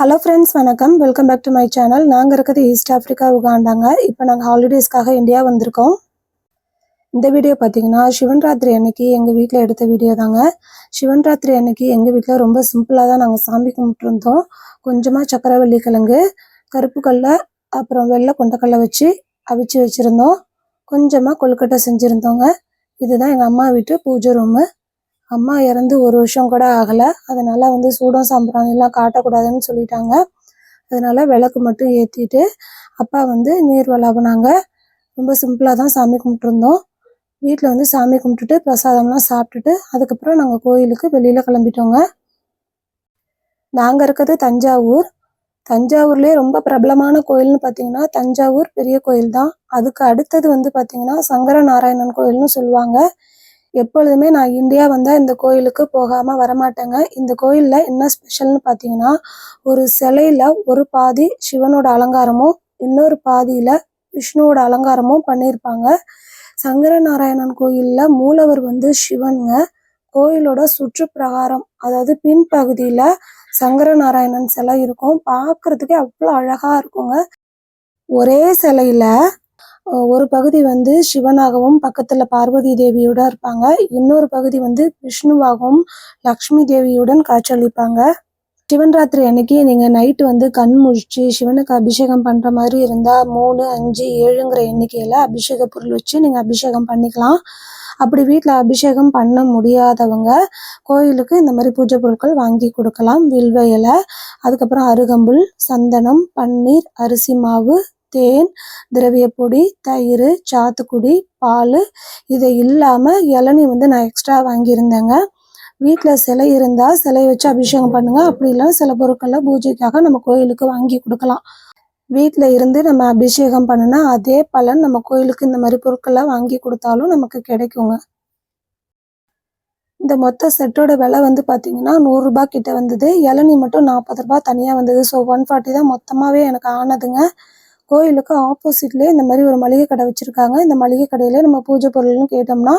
Hello friends வணக்கம். Welcome back to my channel நாங்கள் இருக்கிறது ஈஸ்ட் ஆஃப்ரிக்கா உகாண்டாங்க இப்போ நாங்கள் ஹாலிடேஸ்க்காக இந்தியா வந்திருக்கோம். இந்த வீடியோ பார்த்தீங்கன்னா சிவன் ராத்திரி அன்னைக்கு எங்கள் வீட்டில் எடுத்த வீடியோ தாங்க. சிவன் ராத்திரி அன்னைக்கு எங்கள் வீட்டில் ரொம்ப சிம்பிளாக தான் நாங்கள் சாமி கும்பிட்டுருந்தோம். கொஞ்சமாக சக்கரவள்ளி கிழங்கு கருப்பு கடல அப்புறம் வெள்ளை கொண்டக்கடலை வச்சு அவிச்சு வச்சுருந்தோம். கொஞ்சமாக கொழுக்கட்டை செஞ்சுருந்தோங்க. இதுதான் எங்கள் அம்மா வீட்டு பூஜை ரூமு அம்மா இறந்து ஒரு வருஷம் கூட ஆகலை. அதனால் வந்து சூடம் சாம்பிராணிலாம் காட்டக்கூடாதுன்னு சொல்லிட்டாங்க. அதனால் விளக்கு மட்டும் ஏற்றிட்டு அப்பா வந்து நீர் விளாபினாங்க. ரொம்ப சிம்பிளாக தான் சாமி கும்பிட்டுருந்தோம். வீட்டில் வந்து சாமி கும்பிட்டுட்டு பிரசாதம்லாம் சாப்பிட்டுட்டு அதுக்கப்புறம் நாங்கள் கோயிலுக்கு வெளியில் கிளம்பிட்டோங்க. நாங்கள் இருக்கிறது தஞ்சாவூர். தஞ்சாவூர்லேயே ரொம்ப பிரபலமான கோயில்னு பார்த்தீங்கன்னா தஞ்சாவூர் பெரிய கோயில் தான் அதுக்கு அடுத்தது வந்து பார்த்தீங்கன்னா சங்கர நாராயணன் கோயில்னு சொல்லுவாங்க. எப்பொழுதுமே நான் இந்தியா வந்தால் இந்த கோயிலுக்கு போகாமல் வரமாட்டேங்க. இந்த கோயிலில் என்ன ஸ்பெஷல்னு பார்த்தீங்கன்னா ஒரு சிலையில் ஒரு பாதி சிவனோட அலங்காரமும் இன்னொரு பாதியில் விஷ்ணுவோட அலங்காரமும் பண்ணியிருப்பாங்க சங்கர நாராயணன் கோயிலில் மூலவர் வந்து சிவனுங்க. கோயிலோட சுற்றுப்பிரகாரம் அதாவது பின்பகுதியில் சங்கர நாராயணன் சிலை இருக்கும். பார்க்கறதுக்கே அவ்வளோ அழகாக இருக்குங்க. ஒரே சிலையில ஒரு பகுதி வந்து சிவனாகவும் பக்கத்துல பார்வதி தேவியோட இருப்பாங்க. இன்னொரு பகுதி வந்து விஷ்ணுவாகவும் லக்ஷ்மி தேவியுடன் காட்சியளிப்பாங்க. சிவன் ராத்திரி அன்னைக்கு நீங்க நைட்டு வந்து கண் முழிச்சு சிவனுக்கு அபிஷேகம் பண்ற மாதிரி இருந்தா மூணு அஞ்சு ஏழுங்கிற எண்ணிக்கையில அபிஷேக பொருள் வச்சு நீங்க அபிஷேகம் பண்ணிக்கலாம். அப்படி வீட்டில் அபிஷேகம் பண்ண முடியாதவங்க கோயிலுக்கு இந்த மாதிரி பூஜை பொருட்கள் வாங்கி கொடுக்கலாம். வில்வ இலை அதுக்கப்புறம் அருகம்புல் சந்தனம் பன்னீர் அரிசி மாவு தேன் திரவிய பொடி தயிர் சாத்துக்குடி பால் இது இல்லாமல் இளநீ வந்து நான் எக்ஸ்ட்ரா வாங்கியிருந்தேங்க. வீட்டில் சிலை இருந்தால் சிலை வச்சு அபிஷேகம் பண்ணுங்கள் அப்படி இல்லைன்னா சில பொருட்களை பூஜைக்காக நம்ம கோயிலுக்கு வாங்கி கொடுக்கலாம். வீட்டில் இருந்து நம்ம அபிஷேகம் பண்ணுனா அதே பலன் நம்ம கோயிலுக்கு இந்த மாதிரி பொருட்களை வாங்கி கொடுத்தாலும் நமக்கு கிடைக்குங்க. இந்த மொத்த செட்டோட விலை வந்து பார்த்தீங்கன்னா நூறுரூபா கிட்ட வந்தது. இளநீ மட்டும் நாற்பது ரூபாய் தனியாக வந்தது. ஸோ ஒன் ஃபார்ட்டி தான் மொத்தமாகவே எனக்கு ஆனதுங்க. கோயிலுக்கு ஆப்போசிட்லேயே இந்த மாதிரி ஒரு மளிகை கடை வச்சுருக்காங்க. இந்த மளிகை கடையில் நம்ம பூஜை பொருள்னு கேட்டோம்னா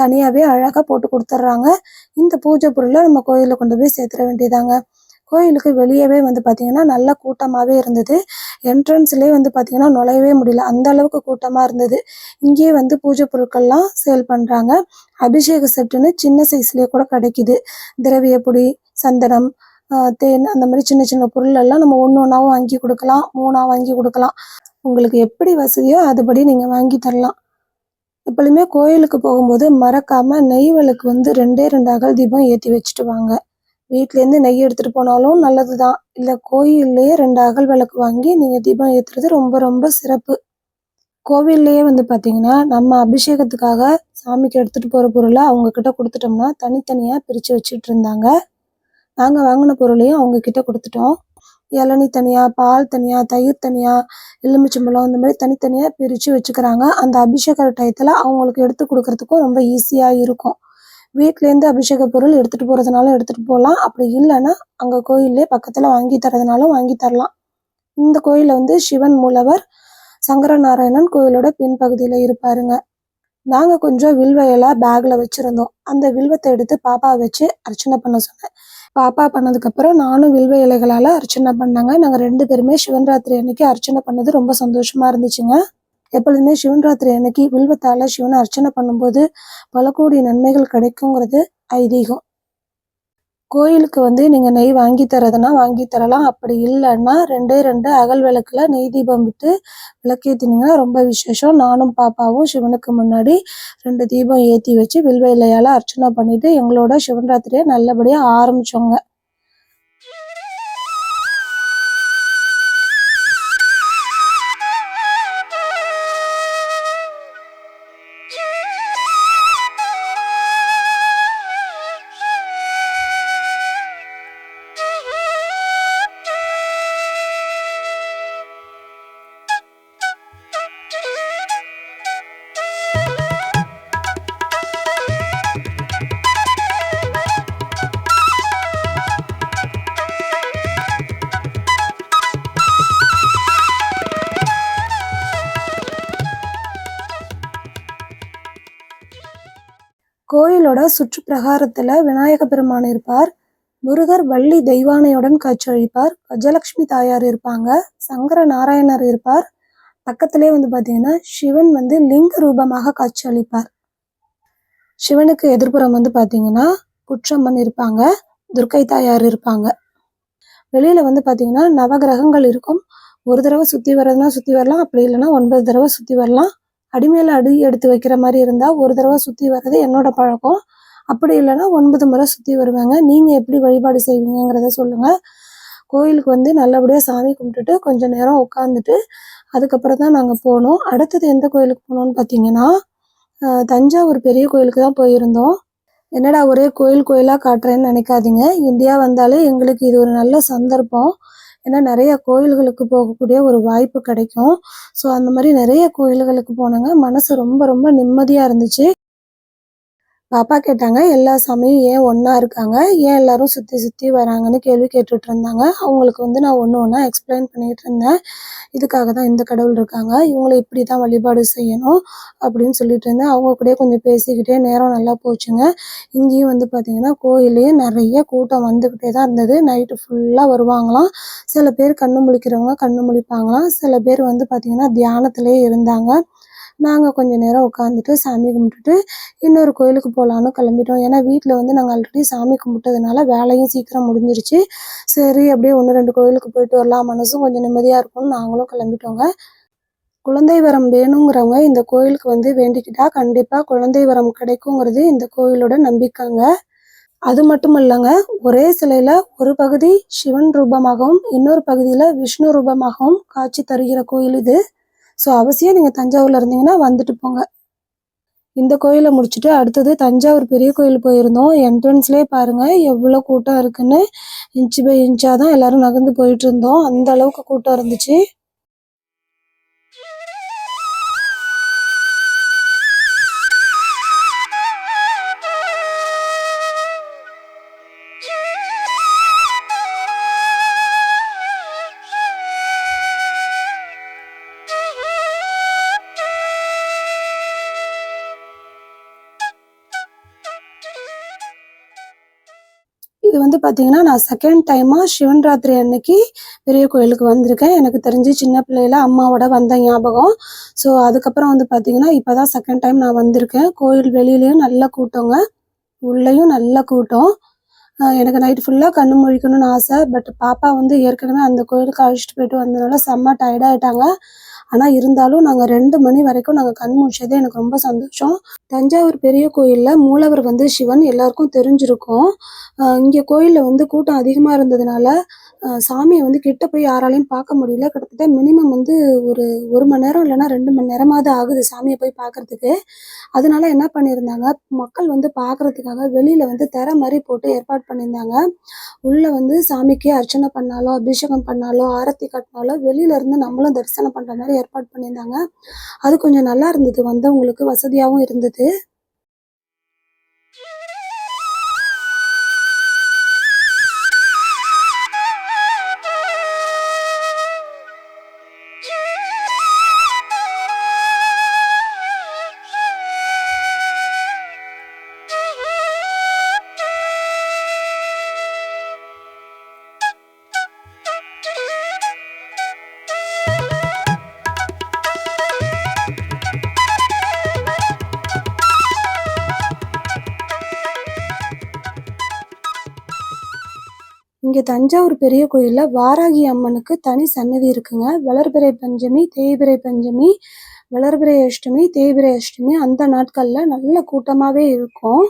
தனியாகவே அழகாக போட்டு கொடுத்துட்றாங்க இந்த பூஜை பொருளை நம்ம கோயிலில் கொண்டு போய் சேர்த்துட வேண்டியதாங்க. கோயிலுக்கு வெளியவே வந்து பார்த்தீங்கன்னா நல்ல கூட்டமாகவே இருந்தது. என்ட்ரன்ஸ்லேயே வந்து பார்த்தீங்கன்னா நுழையவே முடியல. அந்த அளவுக்கு கூட்டமாக இருந்தது. இங்கேயே வந்து பூஜை பொருட்கள்லாம் சேல் பண்ணுறாங்க அபிஷேக செட்டுன்னு சின்ன சைஸ்லேயே கூட கிடைக்குது. திரவிய பொடி சந்தனம் தேன் அந்த மாதிரி சின்ன சின்ன பொருள் எல்லாம் நம்ம ஒன்று ஒன்றாவும் வாங்கி கொடுக்கலாம். மூணாக வாங்கி கொடுக்கலாம். உங்களுக்கு எப்படி வசதியோ அதுபடி நீங்கள் வாங்கி தரலாம். எப்பொழுதுமே கோயிலுக்கு போகும்போது மறக்காமல் நெய் விளக்கு வந்து ரெண்டே ரெண்டு அகல் தீபம் ஏற்றி வச்சுட்டு வாங்க. வீட்டிலேருந்து நெய் எடுத்துகிட்டு போனாலும் நல்லது தான் இல்லை கோயில்லையே ரெண்டு அகல் விளக்கு வாங்கி நீங்கள் தீபம் ஏற்றுறது ரொம்ப ரொம்ப சிறப்பு. கோவில்லையே வந்து பார்த்தீங்கன்னா நம்ம அபிஷேகத்துக்காக சாமிக்கு எடுத்துகிட்டு போகிற பொருளை அவங்கக்கிட்ட கொடுத்துட்டோம்னா தனித்தனியாக பிரித்து வச்சுட்டு இருந்தாங்க. நாங்கள் வாங்கின பொருளையும் அவங்க கிட்ட கொடுத்துட்டோம். இளநீ தனியாக பால் தனியாக தயிர் தனியாக எலுமிச்சம்பழம் இந்த மாதிரி தனித்தனியாக பிரித்து வச்சுக்கிறாங்க. அந்த அபிஷேக டயத்தில் அவங்களுக்கு எடுத்து கொடுக்கறதுக்கும் ரொம்ப ஈஸியாக இருக்கும். வீட்டிலேருந்து அபிஷேக பொருள் எடுத்துகிட்டு போகிறதுனாலும் எடுத்துகிட்டு போகலாம் அப்படி இல்லைன்னா அங்கே கோயிலே பக்கத்தில் வாங்கி தரதுனாலும் வாங்கி தரலாம். இந்த கோயிலில் வந்து சிவன் மூலவர் சங்கரநாராயணன் கோயிலோட பின்பகுதியில் இருப்பாருங்க. நாங்கள் கொஞ்சம் வில்வையெல்லாம் பேக்கில் வச்சுருந்தோம். அந்த வில்வத்தை எடுத்து பாப்பா வச்சு அர்ச்சனை பண்ண சொன்னேன். பாப்பா பண்ணதுக்கப்புறம் நானும் வில்வ இலைகளால் அர்ச்சனை பண்ணாங்க. நாங்கள் ரெண்டு பேருமே சிவன் ராத்திரி அன்னைக்கு அர்ச்சனை பண்ணது ரொம்ப சந்தோஷமாக இருந்துச்சுங்க. எப்பொழுதுமே சிவன் ராத்திரி அன்னைக்கு வில்வத்தால் சிவனை அர்ச்சனை பண்ணும்போது பல கோடி நன்மைகள் கிடைக்குங்கிறது ஐதீகம். கோயிலுக்கு வந்து நீங்கள் நெய் வாங்கி தரதுன்னா வாங்கி தரலாம். அப்படி இல்லைன்னா ரெண்டே ரெண்டு அகல் விளக்கில் நெய் தீபம் விட்டு விளக்கேற்றினீங்கன்னா ரொம்ப விசேஷம். நானும் பாப்பாவும் சிவனுக்கு முன்னாடி ரெண்டு தீபம் ஏற்றி வச்சு வில்வ இலையால் அர்ச்சனை பண்ணிவிட்டு எங்களோட சிவன் ராத்திரியை நல்லபடியாக ஆரம்பிச்சோங்க. சுற்று பிரகாரத்தில் விநாயக பெருமான் இருப்பார். முருகர் வள்ளி தெய்வானையுடன் காட்சியளிப்பார் கஜலட்சுமி தாயார் இருப்பாங்க. சங்கர நாராயணர் இருப்பார். பக்கத்திலே வந்து பார்த்தீங்கன்னா சிவன் வந்து லிங்க ரூபமாக காட்சியளிப்பார் சிவனுக்கு எதிர்ப்புறம் வந்து பார்த்தீங்கன்னா குற்றம்மன் இருப்பாங்க. துர்க்கை தாயார் இருப்பாங்க. வெளியில் வந்து பார்த்தீங்கன்னா நவகிரகங்கள் இருக்கும். ஒரு தடவை சுற்றி வர்றதுனா சுற்றி வரலாம். அப்படி இல்லைன்னா ஒன்பது தடவை சுற்றி வரலாம். அடிமையில் அடி எடுத்து வைக்கிற மாதிரி இருந்தால் ஒரு தடவை சுற்றி வர்றது என்னோட பழக்கம். அப்படி இல்லைன்னா ஒன்பது முறை சுற்றி வருவாங்க. நீங்கள் எப்படி வழிபாடு செய்வீங்கங்கிறத சொல்லுங்கள் கோயிலுக்கு வந்து நல்லபடியாக சாமி கும்பிட்டுட்டு கொஞ்ச நேரம் உட்காந்துட்டு அதுக்கப்புறம் தான் நாங்கள் போனோம் அடுத்தது எந்த கோயிலுக்கு போனோம்னு பார்த்தீங்கன்னா தஞ்சாவூர் பெரிய கோயிலுக்கு தான் போயிருந்தோம். என்னடா ஒரே கோயில் கோயிலாக காட்டுறேன்னு நினைக்காதீங்க. இந்தியா வந்தாலே எங்களுக்கு இது ஒரு நல்ல சந்தர்ப்பம். ஏன்னா நிறைய கோயில்களுக்கு போகக்கூடிய ஒரு வாய்ப்பு கிடைக்கும். ஸோ அந்த மாதிரி நிறைய கோயில்களுக்கு போனாங்க. மனசு ரொம்ப ரொம்ப நிம்மதியாக இருந்துச்சு. பாப்பா கேட்டாங்க எல்லா சாமியும் ஏன் ஒன்றா இருக்காங்க? ஏன் எல்லாரும் சுற்றி சுற்றி வராங்கன்னு கேள்வி கேட்டுட்டு இருந்தாங்க அவங்களுக்கு வந்து நான் ஒன்று ஒன்றா எக்ஸ்பிளைன் பண்ணிகிட்டு இருந்தேன். இதுக்காக தான் இந்த கடவுள் இருக்காங்க. இவங்களை இப்படி தான் வழிபாடு செய்யணும் அப்படின்னு சொல்லிட்டு இருந்தேன். அவங்க கூடயே கொஞ்சம் பேசிக்கிட்டே நேரம் நல்லா போச்சுங்க. இங்கேயும் வந்து பார்த்தீங்கன்னா கோயிலே நிறைய கூட்டம் வந்துக்கிட்டே தான் இருந்தது. நைட்டு ஃபுல்லாக வருவாங்களாம். சில பேர் கண்ணு முழிக்கிறவங்க கண்ணு முழிப்பாங்களாம். சில பேர் வந்து பார்த்தீங்கன்னா தியானத்திலே இருந்தாங்க. நாங்கள் கொஞ்ச நேரம் உட்காந்துட்டு சாமி கும்பிட்டுட்டு இன்னொரு கோயிலுக்கு போகலான்னு கிளம்பிட்டோம். ஏன்னா வீட்டில் வந்து நாங்கள் ஆல்ரெடி சாமி கும்பிட்டதுனால வேலையும் சீக்கிரம் முடிஞ்சிருச்சு. சரி அப்படியே ஒன்று ரெண்டு கோயிலுக்கு போயிட்டு வரலாம். மனசும் கொஞ்சம் நிம்மதியாக இருக்கும்னு நாங்களும் கிளம்பிட்டோங்க. குழந்தை வரம் வேணுங்கிறவங்க இந்த கோயிலுக்கு வந்து வேண்டிக்கிட்டா கண்டிப்பாக குழந்தை வரம் கிடைக்குங்கிறது இந்த கோயிலோட நம்பிக்கைங்க. அது மட்டும் இல்லைங்க ஒரே சிலையில ஒரு பகுதி சிவன் ரூபமாகவும் இன்னொரு பகுதியில் விஷ்ணு ரூபமாகவும் காட்சி தருகிற கோயில் இது. ஸோ அவசியம் நீங்கள் தஞ்சாவூரில் இருந்தீங்கன்னா வந்துட்டு போங்க. இந்த கோயிலை முடிச்சுட்டு அடுத்தது தஞ்சாவூர் பெரிய கோயில் போயிருந்தோம். என்ட்ரன்ஸ்லேயே பாருங்கள் எவ்வளோ கூட்டம் இருக்குன்னு. இன்ச்சு பை இன்ச்சாக தான் எல்லோரும் நகர்ந்து போயிட்டு இருந்தோம். அந்த அளவுக்கு கூட்டம் இருந்துச்சு. வந்து பார்த்தீங்கன்னா நான் செகண்ட் டைமாக சிவன் ராத்திரி அன்னைக்கு பெரிய கோயிலுக்கு வந்திருக்கேன். எனக்கு தெரிஞ்சு சின்ன பிள்ளையில அம்மாவோட வந்த ஞாபகம். ஸோ அதுக்கப்புறம் வந்து பார்த்தீங்கன்னா இப்போ தான் செகண்ட் டைம் நான் வந்திருக்கேன். கோயில் வெளியிலையும் நல்ல கூட்டங்க. உள்ளேயும் நல்ல கூட்டம். எனக்கு நைட் ஃபுல்லாக கண்ணு முழிக்கணும்னு ஆசை. பட் பாப்பா வந்து ஏற்கனவே அந்த கோயிலுக்கு அழைச்சிட்டு போயிட்டு வந்ததுனால செம்ம டயர்டாயிட்டாங்க ஆனால் இருந்தாலும் நாங்கள் ரெண்டு மணி வரைக்கும் நாங்கள் கண் முடிச்சது எனக்கு ரொம்ப சந்தோஷம். தஞ்சாவூர் பெரிய கோயிலில் மூலவர் வந்து சிவன் எல்லாருக்கும் தெரிஞ்சிருக்கும். இங்கே கோயிலில் வந்து கூட்டம் அதிகமாக இருந்ததுனால சாமியை வந்து கிட்ட போய் யாராலையும் பார்க்க முடியல. கிட்டத்தட்ட மினிமம் வந்து ஒரு ஒரு மணி நேரம் இல்லைன்னா ரெண்டு மணி நேரமாவது ஆகுது சாமியை போய் பார்க்கறதுக்கு. அதனால என்ன பண்ணியிருந்தாங்க மக்கள் வந்து பார்க்கறதுக்காக வெளியில் வந்து தர மாதிரி போட்டு ஏற்பாடு பண்ணியிருந்தாங்க. உள்ளே வந்து சாமிக்கு அர்ச்சனை பண்ணாலோ அபிஷேகம் பண்ணாலோ ஆரத்தி கட்டினாலோ வெளியில இருந்து நம்மளும் தரிசனம் பண்ணுற மாதிரி ஏற்பாடு பண்ணியிருந்தாங்க. அது கொஞ்சம் நல்லா இருந்தது. வந்தவங்களுக்கு வசதியாகவும் இருந்தது. இங்கே தஞ்சாவூர் பெரிய கோயிலில் வாராகி அம்மனுக்கு தனி சன்னதி இருக்குங்க. வளர்பிறை பஞ்சமி தேய்பிறை பஞ்சமி வளர்பிறை அஷ்டமி தேய்பிறை அஷ்டமி அந்த நாட்களில் நல்ல கூட்டமாகவே இருக்கும்.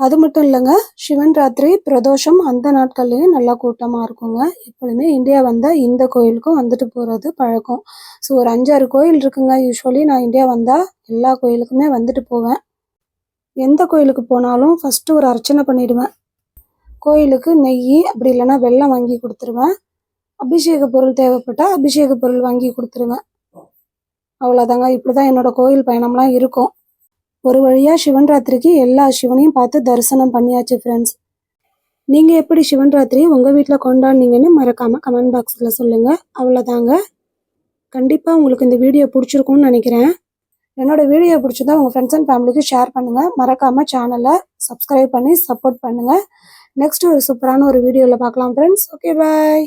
அது மட்டும் இல்லைங்க சிவன் ராத்திரி பிரதோஷம் அந்த நாட்கள்லேயும் நல்லா கூட்டமாக இருக்குங்க. எப்பொழுதுமே இந்தியா வந்தால் இந்த கோயிலுக்கும் வந்துட்டு போகிறது பழக்கம். ஸோ ஒரு அஞ்சாறு கோயில் இருக்குங்க. யூஸ்வலி நான் இந்தியா வந்தால் எல்லா கோயிலுக்குமே வந்துட்டு போவேன். எந்த கோயிலுக்கு போனாலும் ஃபஸ்ட்டு ஒரு அர்ச்சனை பண்ணிடுவேன். கோயிலுக்கு நெய் அப்படி இல்லைன்னா வெள்ளம் வாங்கி கொடுத்துருவேன். அபிஷேக பொருள் தேவைப்பட்டால் அபிஷேக பொருள் வாங்கி கொடுத்துருவேன். அவ்வளோதாங்க இப்படி தான் என்னோட கோயில் பயணம்லாம் இருக்கும். ஒரு வழியாக சிவன் ராத்திரிக்கு எல்லா சிவனையும் பார்த்து தரிசனம் பண்ணியாச்சு ஃப்ரெண்ட்ஸ் நீங்கள் எப்படி சிவன் ராத்திரி உங்கள் வீட்டில் கொண்டாடினீங்கன்னு மறக்காமல் கமெண்ட் பாக்ஸில் சொல்லுங்கள் அவ்வளோதாங்க கண்டிப்பாக உங்களுக்கு இந்த வீடியோ பிடிச்சிருக்கும்னு நினைக்கிறேன். என்னோட வீடியோ பிடிச்சதா உங்கள் ஃப்ரெண்ட்ஸ் அண்ட் ஃபேமிலிக்கு ஷேர் பண்ணுங்கள் மறக்காமல் சேனலை சப்ஸ்கிரைப் பண்ணி சப்போர்ட் பண்ணுங்கள் நெக்ஸ்ட் ஒரு சூப்பரான ஒரு வீடியோவில் பார்க்கலாம் ஃப்ரெண்ட்ஸ் ஓகே பாய்